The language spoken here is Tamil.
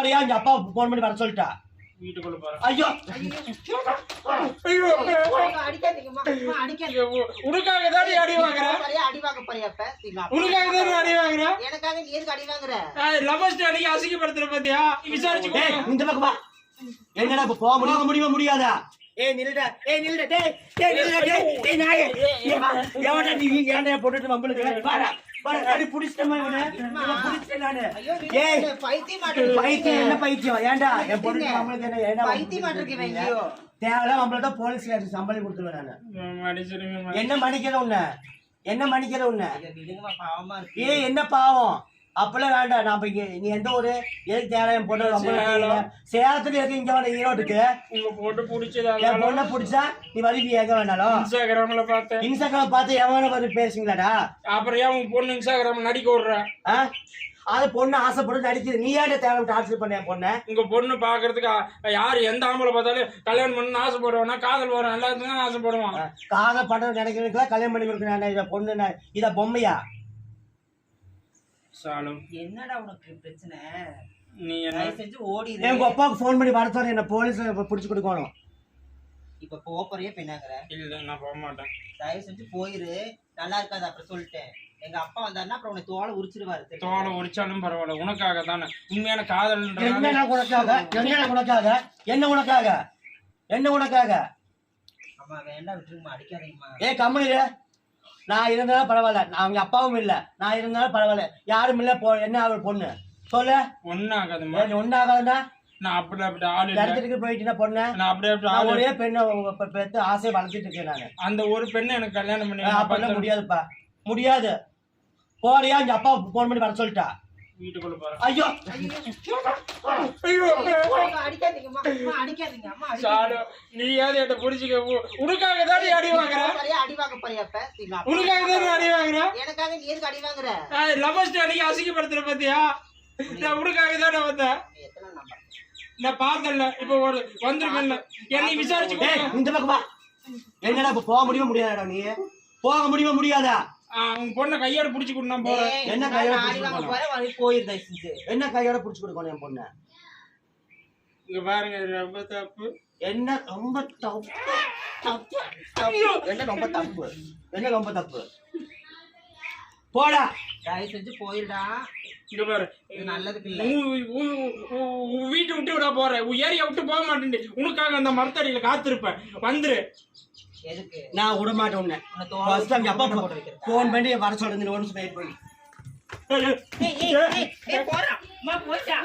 போறியா இங்க அப்பா போன் பண்ணி வர சொல்லிட்டா. வீட்டுக்குள்ள ஐயோ. ஐயோ. உனக்காக தானே அடி வாங்குறேன்? சரியா அடி வாங்க போறியா இப்ப? எங்க அப்பா- உனக்காக தானே அடி வாங்குறேன்? எனக்காக நீ எதுக்கு அடி வாங்குற லவஸ்ட் அன்னைக்கு அசிங்கப்படுத்துற பாத்தியா? விசாரிச்சு டேய் இந்த பக்கம் வா. என்னடா இப்ப போக முடியுமா முடியுமா முடியாதா? ஏய் நில்லுடா. ஏய் நில்லுடா. டேய் டேய் நில்லுடா. டேய் டேய் நாயே. ஏய் வா. எவன்டா நீ ஏன்டா போட்டுட்டு வம்பளுக்கு வாடா. என்ன மன்னிக்கிற உன்னை? என்ன மன்னிக்கிற உன்னை. ஏய் என்ன பாவம்? அப்பெல்லாம் வேண்டாம். நான் இங்க நீ எந்த ஊரு? எதுக்கு தேவை என் பொண்ணு ரொம்ப. சேலத்துல இருக்கு இங்க வேணா ஈரோட்டுக்கு? உங்க போட்டு என் பிடிச்சதால பொண்ணை பிடிச்சா நீ வருவி எங்க வேணாலும். இன்ஸ்டாகிராம்ல பார்த்தேன் இன்ஸ்டாகிராம் பார்த்து எவன வந்து பேசுங்களாடா அப்புறம் ஏன் உன் பொண்ணு இன்ஸ்டாகிராம் நடிக்க விடுற? ஆ? அது பொண்ணு ஆசைப்பட்டு நடிக்குது. நீ ஏன்டா தேவை டார்ச்சர் பண்ண என் பொண்ணை? உங்க பொண்ணு பாக்குறதுக்கு யாரு எந்த ஆம்பளை பார்த்தாலும் கல்யாணம் பண்ணணும்னு ஆசைப்படுவானா? காதல் வரும் எல்லாத்துக்கும் ஆசைப்படுவான். காதல் பண்றது நினைக்கிறதுக்குலாம் கல்யாணம் பண்ணி கொடுக்குறேன் பொண்ணு இதை பொம்மையா? சாலும். என்னடா உனக்கு பிரச்சனை? நீ என்ன செஞ்சு ஓடிடு எங்க அப்பாவுக்கு ஃபோன் பண்ணி வர என்ன போலீஸ்ல பிடிச்சி கொடுக்கணும். இப்ப போக போறியே பின்னாங்கிற இல்ல நான் போக மாட்டேன். தயவு செஞ்சு போயிரு. நல்லா இருக்காது அப்புறம் சொல்லிட்டேன். எங்க அப்பா வந்தாருன்னா அப்புறம் உன்னை தோலை உரிச்சிருவாரு? தோலை உரிச்சாலும் பரவாயில்ல உனக்காக தானே. உண்மையான காதல்ன்றது என்ன உனக்காக? என்ன உனக்காக? என்ன உனக்காக? என்ன உனக்காக? அம்மா வேண்டாம் விட்டுருங்கம்மா. அடிக்காதீங்கம்மா. ஏ கம்முனு நான் இருந்தாலும் பரவாயில்ல. நான் அவங்க அப்பாவும் இல்ல. நான் இருந்தாலும் பரவாயில்ல. யாரும் இல்ல போ என்ன அவள் பொண்ணு? சொல்லு. ஒன்னாகாதுமா ஒன்னாகாதுன்னா நான் அப்படி அப்படி ஆள் இடத்துக்கு பொண்ணு? நான் அப்படி அப்படி ஒரே பெண்ணை உங்க பெ- பெத்து ஆசையை வளர்த்துட்டு இருக்கேன் நானு. அந்த ஒரு பெண்ணை எனக்கு கல்யாணம் பண்ணி அப்பெல்லாம் முடியாதுப்பா. முடியாது. போறியா? இங்க அப்பா போன் பண்ணி வர சொல்லிட்டா. வீட்டுக்குள்ள ஐயோ ஐயோ அடிக்காதீங்கம்மா. அம்மா, அடிக்காதீங்க. அம்மா, அடிக்காதீங்க. சாலு நீயாவது என்கிட்ட புடிச்சுக்க உனக்காக தானே அடி வாங்குறேன் சரியா அடி வாங்க போறியா இப்ப? உனக்காக தானே அடி வாங்குறேன் எனக்காக நீ எதுக்கு அடி வாங்குற லவஸ்ட் அன்னைக்கு அசிங்கப்படுத்துற பாத்தியா நான் உனக்காக தானே வந்தேன் நீ நான் பார்த்தல இப்ப ஒரு வந்திருக்கேன்ல என்னை விசாரிச்சு. இந்த பக்கம் என்னடா இப்ப போக முடியுமா முடியாதா நீ போக முடியுமா முடியாதா உன் பொண்ணை கையோட புடிச்சு கொண்டு நான் போறேன் என்ன கையோட பிடிச்சு என்ன கையோட புடிச்சு கொடுக்கணும் என் பொண்ணு? இங்க பாருங்க இது ரொம்ப தப்பு. என்ன ரொம்ப தப்பு? தப்பு. என்ன ரொம்ப தப்பு? என்ன ரொம்ப தப்பு? போடா. தயவு செஞ்சு இங்க பாரு. நல்லதுக்கு இல்ல. வீட்டை விட்டு விட உன் ஏரியா விட்டு போக மாட்டேன் உனக்காக அந்த மரத்தடியில காத்திருப்பேன். வந்துரு. நான் விட மாட்டேன் உன்னை ஃபர்ஸ்ட் அங்க அப்பா. ஃபோன் பண்ணி வர சொல்லுங்க ஒரு நிமிஷம் வெயிட் பண்ணி ஏய், ஏய், ஏய், ஏய், போடா. அம்மா, போயிட்டா.